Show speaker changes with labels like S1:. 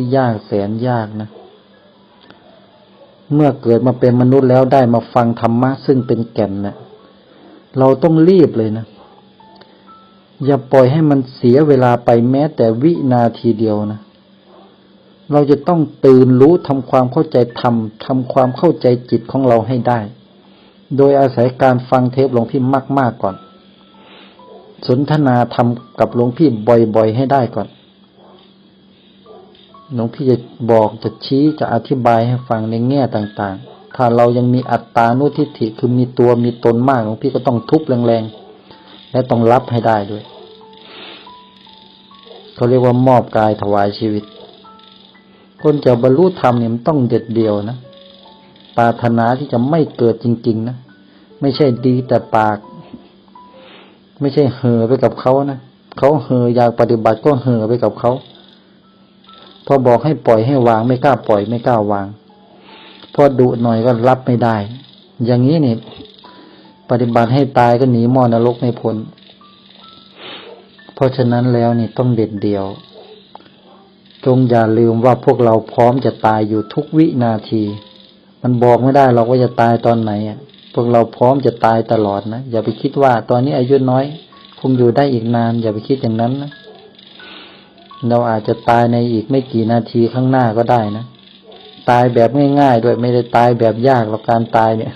S1: ที่ยากแสนยากนะ เมื่อเกิดมาเป็นมนุษย์แล้วได้มาฟังธรรมะซึ่งเป็นแก่นนะเราต้องรีบเลยนะ อย่าปล่อยให้มันเสียเวลาไปแม้แต่วินาทีเดียวนะ เราจะต้องตื่นรู้ทำความเข้าใจธรรมทำความเข้าใจจิตของเราให้ได้ โดยอาศัยการฟังเทปหลวงพี่มาก ๆ ก่อน สนทนาธรรมกับหลวงพี่บ่อย ๆ ให้ได้ก่อน หลวงพี่จะบอกจะชี้จะอธิบายให้ฟังในแง่ต่าง ๆ ถ้าเรายังมีอัตตานุทิฏฐิคือมีตัวมีตนมากหลวงพี่ก็ต้องทุบแรงๆ และต้องรับให้ได้ด้วยเขาเรียกว่ามอบกายถวายชีวิต คนจะบรรลุธรรมเนี่ยมันต้องเด็ดเดียวนะปรารถนาที่จะไม่เกิดจริง ๆ นะไม่ใช่ดีแต่ปาก ไม่ใช่เห่อไปกับเขานะเขาเห่ออยากปฏิบัติก็เห่อไปกับเขา พอบอกให้ปล่อยให้วางไม่กล้าปล่อยไม่กล้าวาง พอดุหน่อยก็รับไม่ได้ อย่างนี้นี่ปฏิบัติให้ตายก็หนีมอนรกไม่พ้นเพราะฉะนั้นแล้วนี่ต้องเด็ดเดียว จงอย่าลืมว่าพวกเราพร้อมจะตายอยู่ทุกวินาที มันบอกไม่ได้หรอกว่าจะตายตอนไหนอะพวกเราพร้อมจะตายตลอดนะ อย่าไปคิดว่าตอนนี้อายุน้อย คงอยู่ได้อีกนาน อย่าไปคิดอย่างนั้นนะ เราอาจจะตายในอีกไม่กี่นาทีข้างหน้าก็ได้นะ ตายแบบง่ายๆด้วยไม่ได้ตายแบบยากหรอกการตายเนี่ย